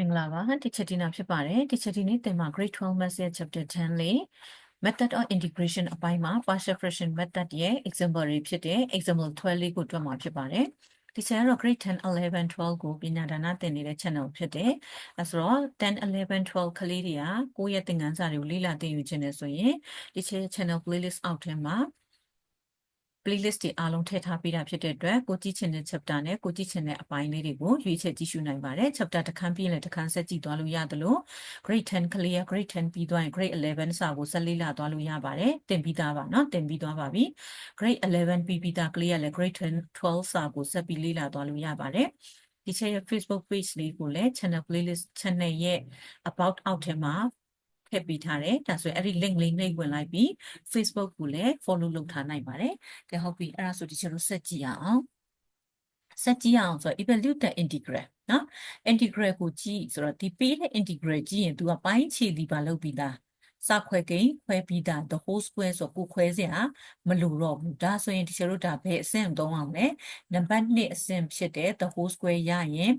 မင်္ဂလာပါ teacher Tina ဖြစ်ပါတယ် teacher Tina သင်မှာ grade 12 maths ရဲ့ chapter 10လေး method of integration အပိုင်းမှာ partial fraction method ရဲ့ example တွေဖြစ်တဲ့ example 12လေးကိုတွက်မှာဖြစ်ပါတယ် teacher ကတော့ grade 10 11 12ကိုပညာဒါနသင်နေတဲ့ channel ဖြစ်တယ်အဲဆိုတော့10 11 12ကလေးတွေကကိုယ့်ရဲ့သင်ခန်းစာတွေကိုလေ့လာသင်ယူခြင်းနဲ့ဆိုရင် teacher ရဲ့ channel playlist အောက်ထဲမှာ playlist တွေအားလုံးထည့်ထားပေးတာဖြစ်တဲ့အတွက်ကိုကြည့်ချင်တဲ့ chapter နဲ့ကိုကြည့်ချင်တဲ့အပိုင်းလေးတွေကိုရွေးချယ်ကြည့်ရှုနိုင်ပါတယ် chapter တစ်ခန်းပြီးရင်လည်းတစ်ခန်းဆက်ကြည့်သွားလို့ရတယ်လို့ grade 10 clear grade 10ပြီးသွားရင် grade 11စာကိုဆက်လေ့လာသွားလို့ရပါတယ်တင်ပြီးသားပါเนาะတင်ပြီးသွားပါပြီ grade 11ပြီးပြီးသား clear လည်း grade 10 12စာကိုဆက်ပြီးလေ့လာသွားလို့ရပါတယ်ဒီချက်ရဲ့ Facebook page လေးကိုလည်း channel playlist channel ရဲ့ about အောက်ထဲမှာ ထည့်ပေးထားတယ်ဒါဆိုရင်အဲ့ဒီ link လေးနှိပ်ဝင်လိုက်ပြီး Facebook ကိုလည်း follow လုပ်ထားနိုင်ပါတယ်ကဲဟုတ်ပြီအဲ့ဒါဆိုဒီချက်တို့ဆက်ကြည့်ရအောင်ဆက်ကြည့်ရအောင်ဆိုတော့ evaluate the integral နော် integral ကိုကြည့်ဆိုတော့ဒီပေးတဲ့ integral ကြည့်ရင် तू ကပိုင်းခြေလီပါလုပ်ပြီးသားစခွဲကိန်းခွဲပြီးသား the whole square ဆိုကိုခွဲစရာမလိုတော့ဘူးဒါဆိုရင်ဒီချက်တို့ဒါဘယ်အဆင့်သုံးအောင်လဲနံပါတ်1အဆင့်ဖြစ်တဲ့ the whole square ရရင်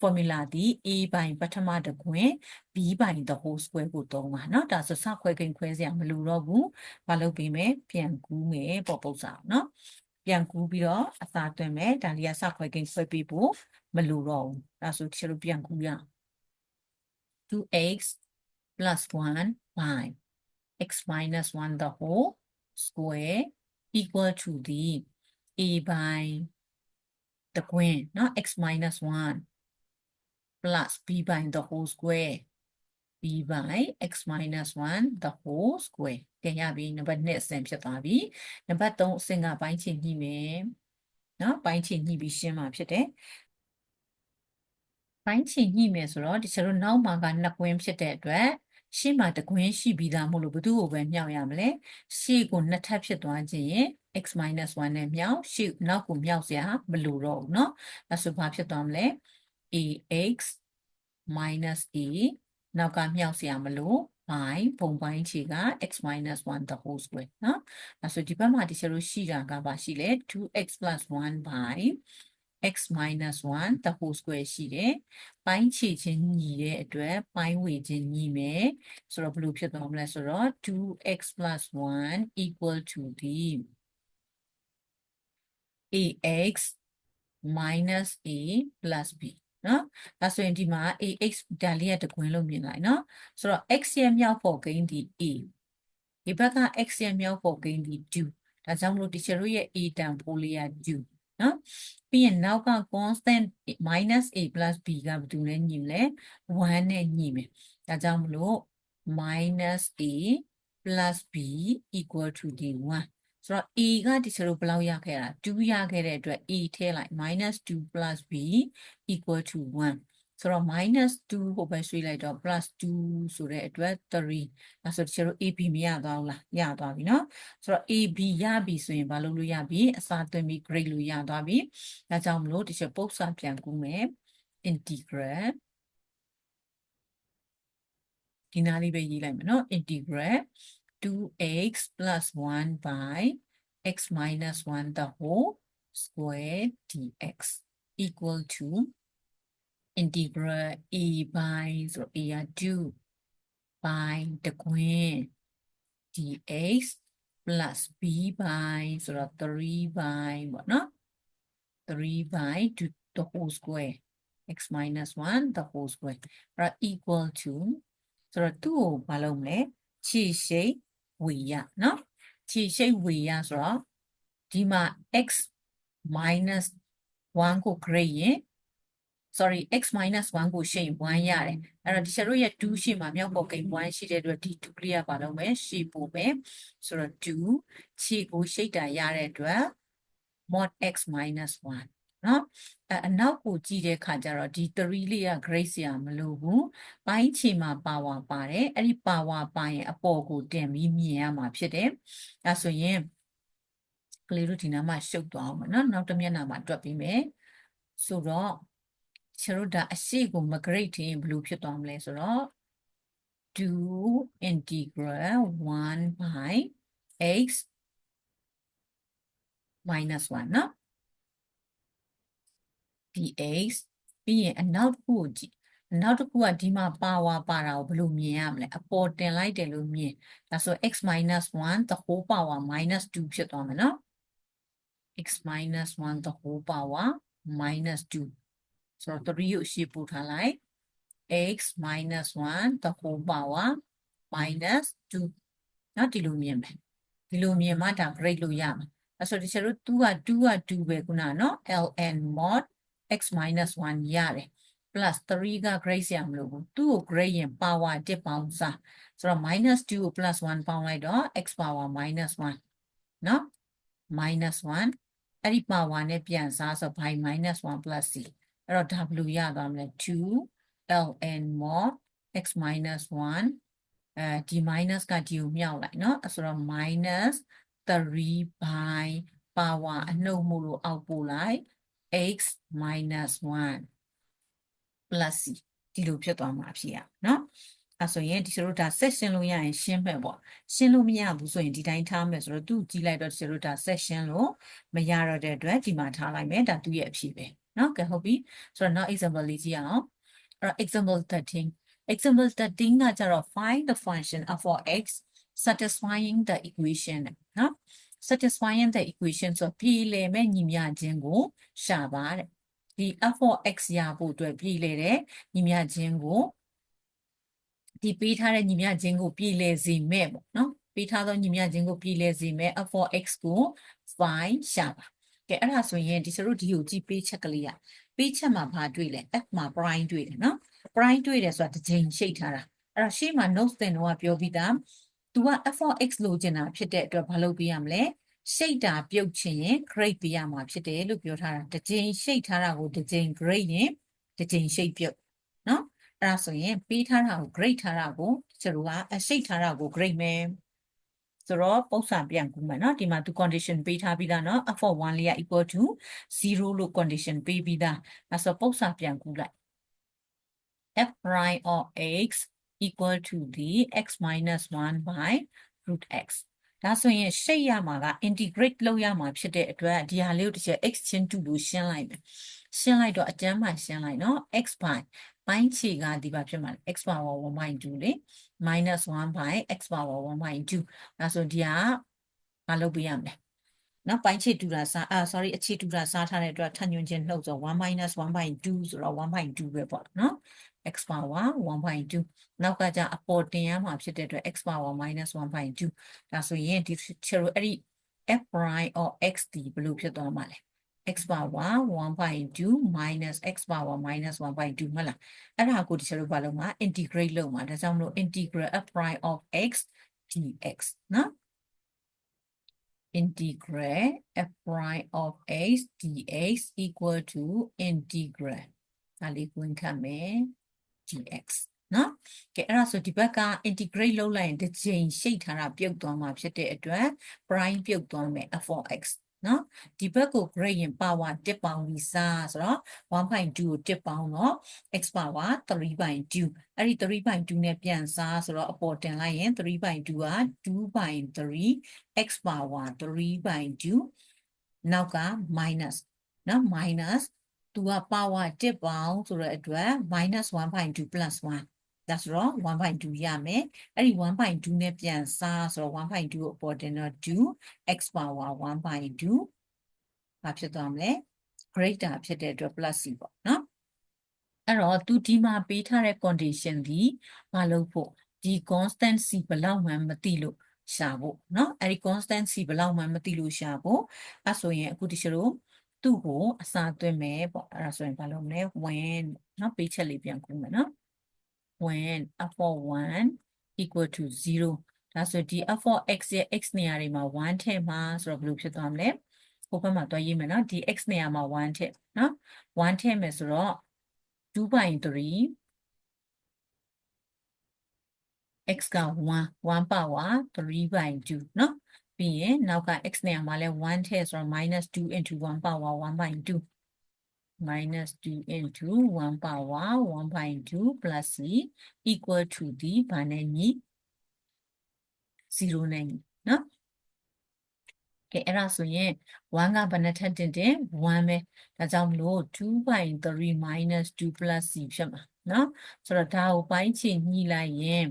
formula ဒီ a ပိုင်းပထမတကွင် b ပိုင်း the whole square ကိုသုံးပါเนาะဒါဆိုစခွဲကိန်းခွဲစရာမလိုတော့ဘူးမလုပ်ပေးမယ်ပြန်ကူးမယ်ပေါ့ပုံစံเนาะပြန်ကူးပြီးတော့အစာသွင်းမယ်ဒါလေးကစခွဲကိန်းခွဲပြီးဖို့မလိုတော့ဘူးဒါဆိုဒီလိုပြန်ကူးရအောင် 2x plus 1 by x minus 1 the whole square equal to the a by the ကွင်းเนาะ x minus 1 plus b by the whole square b by x minus 1 the whole square ပြန်ရပြီနံပါတ်2အဆင့်ဖြစ်သွားပြီနံပါတ်3အဆင့်ကပိုင်းခြေညှိမယ်เนาะပိုင်းခြေညှိပြီးရှင်းမှာဖြစ်တယ်ပိုင်းခြေညှိမယ်ဆိုတော့ဒီကျတော့နောက်မှာကနှစ်ကွင်းဖြစ်တဲ့အတွက်ရှေ့မှာတကွင်းရှိပြီးသားမို့လို့ဘယ်သူ့ကိုပဲမြောက်ရမလဲရှေ့ကိုနှစ်ထပ်ဖြစ်သွားခြင်းရင် x 1နဲ့မြောက်ရှေ့နောက်ကိုမြောက်စရာမလိုတော့ဘူးเนาะဒါဆိုဘာဖြစ်သွားမလဲ ax minus e နောက်ကမြောက်စရာမလို i ဘုံပိုင်းခြေက x minus 1 the whole square နော်အဲဆိုဒီဘက်မှာတချို့လို့ရှိတာကပါရှိလဲ 2x plus 1 by x minus 1 the whole square ရှိတယ်ပိုင်းခြေချင်းညီတဲ့အတွက်ပိုင်းဝေချင်းညီမယ်ဆိုတော့ဘယ်လိုဖြစ်သွားမလဲဆိုတော့ 2x plus 1 equal to the ax minus a plus b နော်ဒါဆိုရင်ဒီမှာ ax ဓာတ်လေးရတကွင်းလို့မြင်လိုက်နော်ဆိုတော့ x ရဲ့မြောက်ဖို့ကိန်းဒီ a ဒီဘက်က x ရဲ့မြောက်ဖို့ကိန်းဒီ 2 ဒါကြောင့်မလို့ teacher တို့ရဲ့ a တန်ဖိုးလေးက2နော်ပြီးရင်နောက်က constant minus a plus b ကဘယ်သူနဲ့ညီမလဲ1နဲ့ညီမယ်ဒါကြောင့်မလို့ minus a plus b equal to the 1 ဆိုတော့ a ကဒီလိုဘယ်လောက်ရခဲ့တာ2ရခဲ့တဲ့အတွက် a ထည့်လိုက် -2 plus b equal to 1ဆိုတော့ -2 ကိုပဲရွှေ့လိုက်တော့ +2 ဆိုတဲ့အတွက်3အဲဆိုဒီလို ab မရသွားဘူးလားရသွားပြီเนาะဆိုတော့ ab ရပြီဆိုရင်ဘာလုပ်လို့ရပြီအစာသွင်းပြီး grade လို့ရသွားပြီဒါကြောင့်မလို့ဒီချက်ပုတ်စာပြန်ကူးမယ် integral ဒီနားလေးပဲရေးလိုက်မယ်เนาะ integral 2x plus 1 by x minus 1 the whole square dx equal to integral a by ဆိုတော့ a က2 by တကွင်း dx plus b by ဆိုတော့3 by ပေါ့နော်3 by 2 the whole square x minus 1 the whole square အဲ့ equal to ဆိုတော့သူ့ကိုမလုပ်မလဲခြေရှိတ် ဝေရနော်ခြေရှိတ်ဝေရဆိုတော့ဒီမှာ x minus 1ကို grade ရင် sorry x minus 1ကိုရှိရင်1ရတယ်အဲ့တော့ဒီချက်တို့ရဲ့2ရှိမှာမြောက်ပေါ်ကိန်း1ရှိတဲ့အတွက်ဒီ2ကလေးကပါတော့မယ်ရှိပို့မယ်ဆိုတော့2ခြေကိုရှိတာရတဲ့အတွက် mod x minus 1 နော်အအနောက်ကိုကြည့်တဲ့ခါကျတော့ဒီ3လေးက grade ဆရာမလိုဘူးပိုင်းခြေမှာ power ပါတယ်အဲ့ဒီ power ပါရင်အပေါ်ကိုတင်ပြီးမြင်ရမှာဖြစ်တယ်အဲဆိုရင်ကလေးတို့ဒီနားမှာရှုပ်သွားအောင်မနော်နောက်တစ်မျက်နှာမှာတွက်ပြီးမယ်ဆိုတော့ကျတို့ဒါအရှိကိုမ grade ထင်ဘယ်လိုဖြစ်သွားမလဲဆိုတော့ do integral 1 by x minus 1เนาะ dx ပြီးရင်အနောက်တစ်ခုကိုကြည့်နောက်တစ်ခုကဒီမှာ power ပါတာကိုဘယ်လိုမြင်ရမလဲအပေါ်တင်လိုက်တယ်လို့မြင်ဒါဆို x minus 1 the whole power minus 2ဖြစ်သွားမယ်နော် x minus 1 the whole power minus 2ဆိုတော့3ကိုရှေ့ပို့ထားလိုက် x minus 1 the whole power minus 2နော်ဒီလိုမြင်မယ်ဒီလိုမြင်မှဒါ grade လို့ရမှာအဲဆိုဒီချက်တို့2က2က2ပဲခုနနော် ln mod x minus 1ရတယ် plus 3က grade ဆရာမလို့ဘူးသူ့ကို grade ရင် power 1ပေါင်းစားဆိုတော့ minus 2ကို plus 1ပေါင်းလိုက်တော့ x power minus 1နော် minus 1အဲ့ဒီ power နဲ့ပြန်စားဆို by minus 1 plus c အဲ့တော့ w ရသွားမလဲ2 ln mod x minus 1အဲဒီ minus ကဒီကိုမြောက်လိုက်နော်အဲ့ဆိုတော့ minus 3 by power အနှုတ်မှုလို့အောက်ပို့လိုက် x minus 1 plus c ဒီလိုဖြစ်သွားမှာဖြစ်ရနော်အဲဆိုရင်ဒီစတို့ဒါဆက်ရှင်းလို့ရရင်ရှင်းမဲ့ပေါ့ရှင်းလို့မရဘူးဆိုရင်ဒီတိုင်းထားမယ်ဆိုတော့သူ့ကြည့်လိုက်တော့ဒီစတို့ဒါဆက်ရှင်းလို့မရတော့တဲ့အတွက်ဒီမှာထားလိုက်မယ်ဒါသူ့ရဲ့အဖြေပဲနော်ကဲဟုတ်ပြီဆိုတော့နောက် example လေးကြည့်အောင်အဲ့တော့ example 13 example 13ကကျတော့ find the function of for x satisfying the equation နော် satisfying the equation ဆိုပြည်လည်မဲ့ညီမျှခြင်းကိုရှာပါတဲ့ဒီ f for x ရဖို့အတွက်ပြည်လည်တဲ့ညီမျှခြင်းကိုဒီပေးထားတဲ့ညီမျှခြင်းကိုပြည်လည်စေမဲ့ပေါ့နော်ပေးထားသောညီမျှခြင်းကိုပြည်လည်စေမဲ့ f for x ကို find ရှာပါကဲအဲ့ဒါဆိုရင်ဒီစရုပ်ဒီကိုကြည့်ပေးချက်ကလေးရပေးချက်မှာဘာတွေ့လဲ f မှာ prime တွေ့တယ်နော် prime တွေ့တယ်ဆိုတာတစ်ချိန်ရှိတ်ထားတာအဲ့တော့ရှေ့မှာ notes တင်တော့ပြောပြီးသား तू က f for x လိုချင်တာဖြစ်တဲ့အတွက်ဘာလုပ်ပေးရမလဲရှိတ်တာပြုတ်ချင်ရင် grade ပေးရမှာဖြစ်တယ်လို့ပြောထားတာတစ်ချိန်ရှိတ်ထားတာကိုတစ်ချိန် grade ရင်တစ်ချိန်ရှိတ်ပြုတ်နော်အဲ့ဒါဆိုရင်ပေးထားတာကို grade ထားတာကိုကျတို့ကအရှိတ်ထားတာကို grade မယ်ဆိုတော့ပုံစံပြန်ကူမယ်နော်ဒီမှာသူ condition ပေးထားပြီးသားနော် f for 1လေးက equal to 0လို့ condition ပေးပြီးသားအဲဆိုပုံစံပြန်ကူလိုက် f prime of x equal to the x minus 1 by root x ဒါဆိုရင်ရှိတ်ရမှာက integrate လုပ်ရမှာဖြစ်တဲ့အတွက်ဒီဟာလေးကိုတစ်ချက် x ချင်းတူလို့ရှင်းလိုက်မယ်ရှင်းလိုက်တော့အကျမ်းမှရှင်းလိုက်နော် x by ပိုင်းခြေကဒီပါဖြစ်မှာ x power 1.2လေ minus 1 by x power 1.2ဒါဆိုဒီဟာမလုပ်ပေးရမယ်နော်ပိုင်းခြေတူတာစားအာ sorry အခြေတူတာစားထားတဲ့အတွက်ထညွန်ချင်းနှုတ်ဆို1 minus 1.2ဆိုတော့1.2ပဲပေါ့နော် x power 1.2နောက်ကကြအပေါ်တင်ရမှာဖြစ်တဲ့အတွက် x power minus 1.2ဒါဆိုရင်ဒီချေရိုအဲ့ဒီ f prime or x ဒီဘယ်လိုဖြစ်သွားမှာလဲ x power 1.2 minus x power minus 1.2မဟုတ်လားအဲ့ဒါကိုဒီချေရိုဘာလို့မှာ integrate လုပ်မှာဒါကြောင့်မလို့ integral f prime of x dx နော် integral f prime of x dx equal to integral ဒါလေးဝင်ခံမယ် dx နော်ကဲအဲ့ဒါဆိုဒီဘက်က integrate လုပ်လိုက်ရင်တစ်ချိန်ရှိတ်ထားတာပြုတ်သွားမှာဖြစ်တဲ့အတွက် prime ပြုတ်သွားမယ် f of x နော်ဒီဘက်ကို grade ရင် power 1ပေါင်းပြီးစားဆိုတော့1.2ကို1ပေါင်းတော့ x power 3/2အဲ့ဒီ3/2နဲ့ပြန်စားဆိုတော့အပေါ်တင်လိုက်ရင်3/2က2/3 x power 3/2နောက်က minus နော် minus သူက power 1ပေါင်းဆိုတဲ့အတွက် -1.2 plus 1ဒါဆိုတော့1.2ရမယ်အဲ့ဒီ1.2နဲ့ပြန်စားဆိုတော့1.2ကိုအပေါ်တင်တော့2 x power 1.2ဘာဖြစ်သွားမလဲ greater ဖြစ်တဲ့အတွက် plus c ပေါ့နော်အဲ့တော့သူဒီမှာပေးထားတဲ့ condition ဒီမလုပ်ဖို့ဒီ constant c ဘယ်လောက်မှမသိလို့ရှာဖို့เนาะအဲ့ဒီ constant c ဘယ်လောက်မှမသိလို့ရှာဖို့အဲ့ဆိုရင်အခုဒီချလို့ သူ့ကိုအစာသွင်းမယ်ပေါ့အဲ့ဒါဆိုရင်ဘာလုပ်မလဲ when เนาะပေးချက်လေးပြန်ကူမယ်เนาะ when f of 1 equal to 0ဒါဆိုဒီ f of x ရဲ့ x နေရာတွေမှာ1ထည့်မှာဆိုတော့ဘယ်လိုဖြစ်သွားမလဲဟိုဘက်မှာတွားရေးမယ်နော်ဒီ x နေရာမှာ1ထည့်နော်1ထည့်မယ်ဆိုတော့2/3 x က1 1 power 3/2เนาะ ပြီးရင်နောက်က x နေရာမှာလဲ1ထည့်ဆိုတော့ -2 into 1 power 1/2 minus 2 into 1 power 1.2 plus c equal to ဒီဘာနဲ့ညီ0နဲ့ညီနော်ကဲအဲ့ဒါဆိုရင်1ကဘယ်နှထပ်တင်တင်1ပဲဒါကြောင့်မလို့2/3 minus 2 plus c ဖြစ်မှာနော်ဆိုတော့ဒါကိုပိုင်းခြေညှိလိုက်ရင်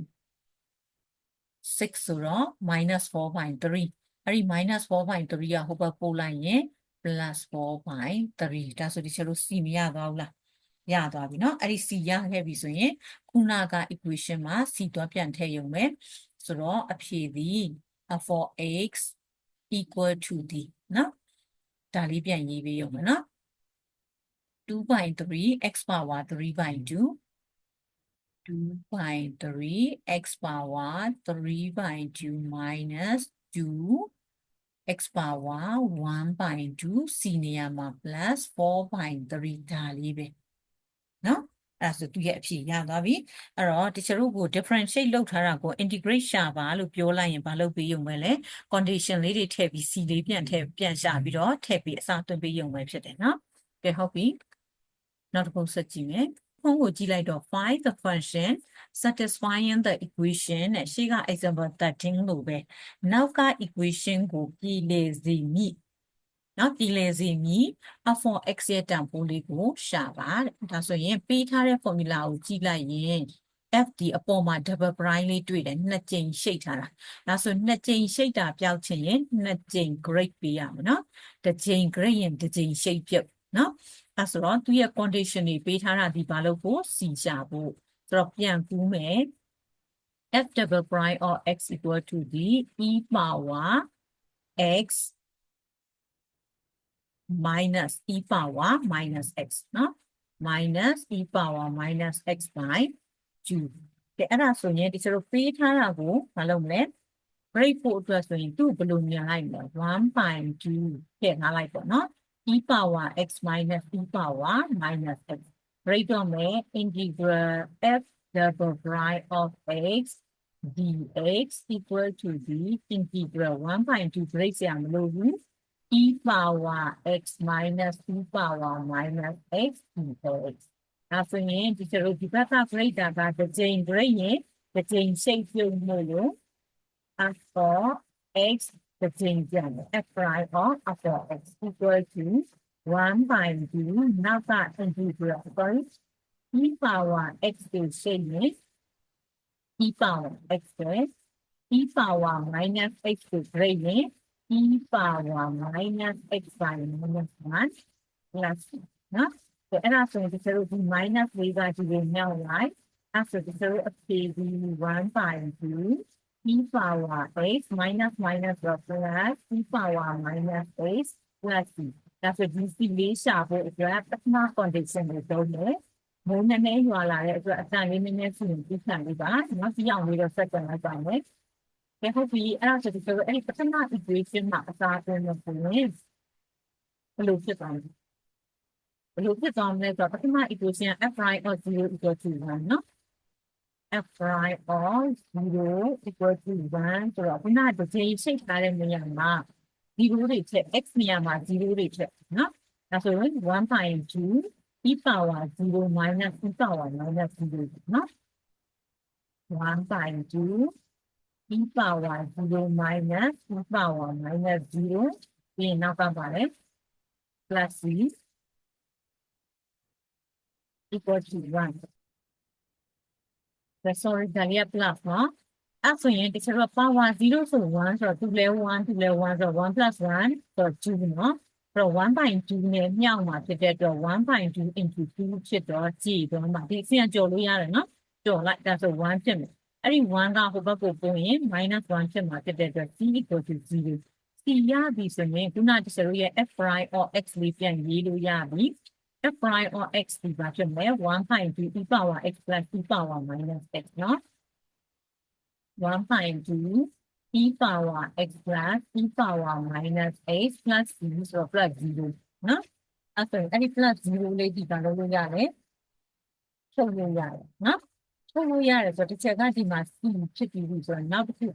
6ဆိုတော့ -4/3 အဲ့ဒီ -4/3 ကဟိုဘက်ပို့လိုက်ရင် +4/3ဒါဆိုဒီချက်လို့ c မရသွားဘူးလားရသွားပြီเนาะအဲ့ဒီ c ရခဲ့ပြီဆိုရင်ခုနက equation မှာ c သွားပြန်ထည့်ရုံပဲဆိုတော့အဖြေသည် for(x) equal to ဒီเนาะဒါလေးပြန်ရေးပေးရုံပဲเนาะ2 by 3 x power 3 by 2 2 by 3 x power 3 by 2 minus 2 x power 1 by 2 c နေရာမှာ plus 4 by 3ဒါလေးပဲเนาะအဲ့ဒါဆိုသူရဲ့အဖြေရသွားပြီအဲ့တော့တချို့တို့ကို differentiate လုပ်ထားတာကို integrate ရှာပါလို့ပြောလိုက်ရင်ဘာလုပ်ပေးရုံပဲလဲ condition လေးတွေထည့်ပြီး c လေးပြန်ထည့်ပြန်ရှာပြီးတော့ထည့်ပြီးအစားသွင်းပေးရုံပဲဖြစ်တယ်เนาะကဲဟုတ်ပြီနောက်တစ်ပုဒ်ဆက်ကြည့်မယ် ဖုန်းကိုကြည့်လိုက်တော့ find the function satisfying the equation နဲ့ရှေ့က example 13လို့ပဲနောက်က equation ကိုပြည်လေစေမည်နော်ပြည်လေစေမည် f for x ရဲ့တန်ဖိုးလေးကိုရှာပါတဲ့ဒါဆိုရင်ပေးထားတဲ့ formula ကိုကြည့်လိုက်ရင် f ဒီအပေါ်မှာ double prime လေးတွေ့တယ်နှစ်ကြိမ်ရှိတ်ထားတာဒါဆိုနှစ်ကြိမ်ရှိတ်တာပြောက်ချင်ရင်နှစ်ကြိမ် grade ပေးရမှာနော်တစ်ကြိမ် grade ရင်တစ်ကြိမ်ရှိတ်ပြုတ်နော် အဲဆိုတော့သူရဲ့ condition တွေပေးထားတာဒီဘာလို့ကိုစီရှာဖို့ဆိုတော့ပြန်ကူးမယ် f double prime or x equal to the e power x minus e power minus x နော် minus e power minus x by 2ကဲအဲ့ဒါဆိုရင်ဒီစလိုပေးထားတာကိုမလုပ်မလဲ break ဖို့အတွက်ဆိုရင်သူ့ဘယ်လိုမြင်လိုက်မလဲ1/2ထည့်ထားလိုက်ပေါ့နော် e power x minus e power minus x break တော့မယ် integral f double prime of x dx equal to the integral 1/2 break ဆရာမလိုဘူး e power x minus e power minus x dx ဒါဆိုရင်ဒီလိုဒီဘက်က grade တာကတစ်ကြိမ် grade ရင်တစ်ကြိမ် shape ပြုတ်လို့လို့ f for x တစ်ကြိမ်ပြန်တယ် f prime of f for x equal to 1 by 2နောက်က integral sorry e power x ကို shape ရင် e power x ပဲ e power minus x ကို grade ရင် e power minus x by minus 1 plus နော်ဆိုအဲ့ဒါဆိုရင်ဒီလိုဒီ minus လေးကဒီလိုမြောက်လိုက်အဲ့ဆိုဒီလိုအဖြေဒီ1 by 2 e power x minus minus တော့ plus e power minus x plus c ဒါဆိုဒီစီလေးရှာဖို့အတွက်ပထမ condition ကိုသုံးတယ်မိုးနည်းနည်းရွာလာတဲ့အတွက်အတန်လေးနည်းနည်းစီရင်ပြချင်လေးပါနော်ဒီအောင်လေးတော့ဆက်ကြလိုက်ပါမယ်ကဲဟုတ်ပြီအဲ့ဒါဆိုဒီလိုအဲ့ဒီပထမ equation မှာအစားသွင်းလို့ဆိုရင်ဘယ်လိုဖြစ်သွားလဲဘယ်လိုဖြစ်သွားမလဲဆိုတော့ပထမ equation f prime of 0 equal to 1နော် f prime of 0 equal to 1ဆိုတော့ခုနကဒီချိန်ရှိထားတဲ့နေရာမှာ0တွေချက် x နေရာမှာ0တွေချက်နော်ဒါဆိုရင်1.2 e power 0 minus e power minus 0နော်1.2 e power 0 minus e power minus 0ပြီးရင်နောက်ကပါလေ plus c equal to 1 the sorry ဒါလေးက plus နော်အဲ့ဆိုရင်တချို့က power 0ဆို1ဆိုတော့2လဲ1 2လဲ1ဆိုတော့1 plus 1ဆိုတော့2နော်အဲ့တော့1.2နဲ့မြှောက်မှာဖြစ်တဲ့အတွက်1.2 into 2ဖြစ်တော့ကြည့်တော့မှဒီအဆင့်ကြော်လို့ရတယ်နော်ကြော်လိုက်ဒါဆို1ဖြစ်မယ်အဲ့ဒီ1ကဟိုဘက်ကိုပုံရင် -1 ဖြစ်မှာဖြစ်တဲ့အတွက် c equal to 0 c ရပြီဆိုရင်ခုနတချို့ရဲ့ f prime or x လေးပြန်ရေးလို့ရပြီ f prime or x ဒီပါဖြစ်မယ်1.2 e power x plus e power minus x နော်1.2 e power x plus e power minus x plus c ဆိုတော့ plus 0နော်အဲ့ဆိုရင်အဲ့ဒီ plus 0လေးဒီကလုပ်လို့ရတယ်ထုတ်လို့ရတယ်နော်ထုတ်လို့ရတယ်ဆိုတော့တစ်ချက်ကဒီမှာ c ဖြစ်ပြီးပြီဆိုတော့နောက်တစ်ခု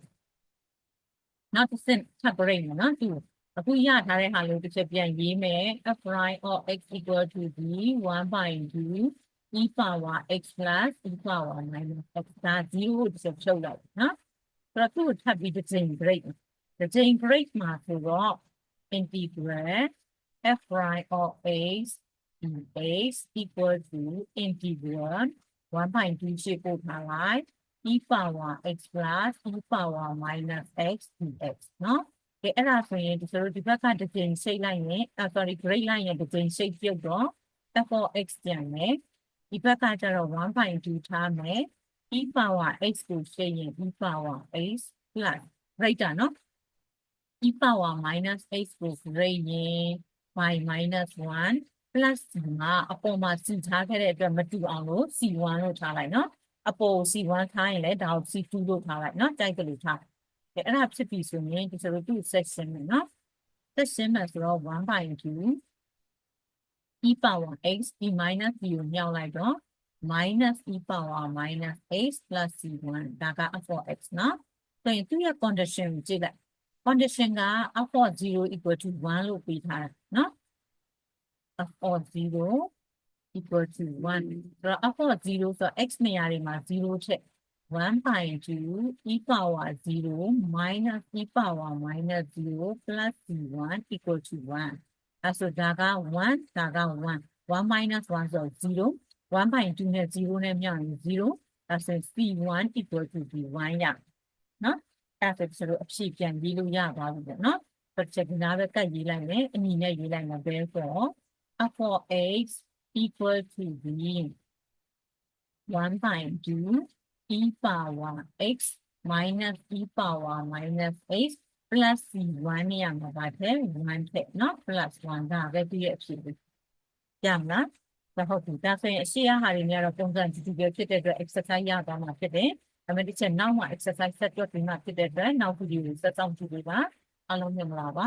နောက်တစ်ဆင့်ထပ်ပြိမယ်နော်ဒီ အခုရထားတဲ့ဟာလေးတစ်ချက်ပြန်ရေးမယ် f prime of x equal to b 1.2 e power x plus e power minus x ဒါ0ကိုတစ်ချက်ဖြုတ်လိုက်နော်ဆိုတော့သူ့ကိုထပ်ပြီးတစ်ချိန် break တစ်ချိန် break မှာဆိုတော့ integral f prime of x dx equal to integral 1.2ရှိပို့ထားလိုက် e power x plus e power minus x dx နော် ကဲအဲ့ဒါဆိုရင်ဒီဆိုဒီဘက်ကတစ်ကြိမ်ရှိတ်လိုက်ရင်အာ sorry grade လိုက်ရင်တစ်ကြိမ်ရှိတ်ပြုတ်တော့ f of x ပြန်မယ်ဒီဘက်ကကျတော့1.2ထားမယ် e power x ကိုရှိတ်ရင် e power x plus right တာနော် e power minus x ကို grade ရင် y minus 1 plus ကအပေါ်မှာစီထားခဲ့တဲ့အတွက်မတူအောင်လို့ c1 လို့ထားလိုက်နော်အပေါ် c1 ထားရင်လည်းဒါကို c2 လို့ထားလိုက်နော်တိုက်တယ်လို့ထား တယ်အဲ့ဒါဖြစ်ပြီဆိုရင်ဒီဆိုလို့သူ section မယ်နော် section မှာဆိုတော့1/2 e power x e minus 0ကိုညှောက်လိုက်တော့ minus e power minus x plus c1 ဒါက f of x နော်ဆိုရင်သူ့ရဲ့ condition ကိုကြည့်လိုက် condition က f of 0 equal to 1လို့ပေးထားတာနော် f of 0 equal to 1ဆိုတော့ f of 0ဆိုတော့ x နေရာတွေမှာ0ထည့် 1 by 2 e power 0 minus e power minus 0 plus c1 equal to 1အဲဆိုဒါက1ဒါက1 1 minus 1ဆိုတော့0 1 by 2နဲ့0နဲ့မြောက်ရင်0အဲဆို c1 equal to b1 ရနော်အဲဆိုဆိုတော့အဖြေပြန်ရေးလို့ရပါဘူးပေါ့နော်ဆိုတော့ဒီနားပဲကတ်ရေးလိုက်မယ်အညီနဲ့ရေးလိုက်မယ်ဘယ်ဆို f of x equal to b 1 by 2 e power x minus e power minus x plus c1 နေရာမှာပါတယ်1ထက်เนาะ plus 1ဒါပဲပြည့်ရဲ့အဖြစ်ပဲရမလားဒါဟုတ်ပြီဒါဆိုရင်အရှိရဟာတွေများတော့ပုံစံတူတူပဲဖြစ်တဲ့အတွက် exercise ရသွားမှာဖြစ်တယ်ဒါပေမဲ့ဒီချက်နောက်မှာ exercise ဆက်တွက်ပြီးမှဖြစ်တဲ့အတွက်နောက်ဗီဒီယိုဆက်ဆောင်ကြည့်ပေးပါအားလုံးမြင်မလားပါ